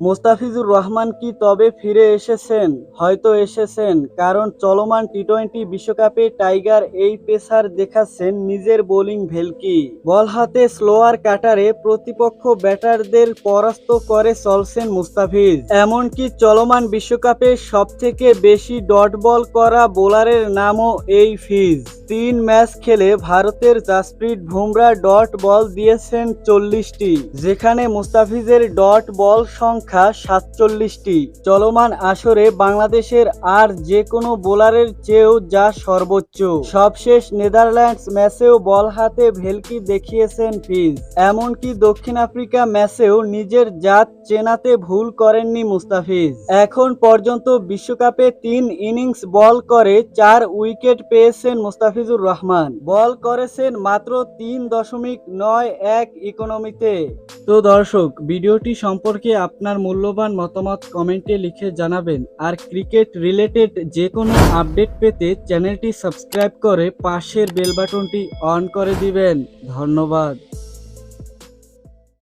মোস্তাফিজুর রহমান কি তবে ফিরে এসেছেন? হয়তো এসেছেন, কারণ চলমান টি টোয়েন্টি বিশ্বকাপে টাইগার এই পেসার দেখাচ্ছেন নিজের বোলিং ভেলকি। বল হাতে স্লোয়ার কাটারে প্রতিপক্ষ ব্যাটারদের পরাস্ত করে চলছেন মুস্তাফিজ। এমনকি চলমান বিশ্বকাপে সবথেকে বেশি ডট বল করা বোলারের নামও এই ফিজ। তিন ম্যাচ খেলে ভারতের জাসপ্রিট বুমরা ডট বল দিয়েছেন চল্লিশটি, যেখানে মুস্তাফিজের ডট বল সংখ্যা সাতচল্লিশটি। চলমান আসরে বাংলাদেশের আর যে কোনো বোলারের চেয়েও যা সর্বোচ্চ। সবশেষ নেদারল্যান্ডস ম্যাচেও বল হাতে ভেলকি দেখিয়েছেন ফিজ। এমনকি দক্ষিণ আফ্রিকা ম্যাচেও নিজের জাত চেনাতে ভুল করেননি মুস্তাফিজ। এখন পর্যন্ত বিশ্বকাপে তিন ইনিংস বল করে চার উইকেট পেয়েছেন মুস্তাফিজুর রহমান। বল করেছেন মাত্র তিন দশমিক নয় এক ইকোনমিতে। তো দর্শক, ভিডিওটি সম্পর্কে আপনার মূল্যবান মতামত কমেন্টে লিখে জানাবেন। আর ক্রিকেট রিলেটেড যে কোনো আপডেট পেতে চ্যানেলটি সাবস্ক্রাইব করে পাশের বেলবাটনটি অন করে দিবেন। ধন্যবাদ।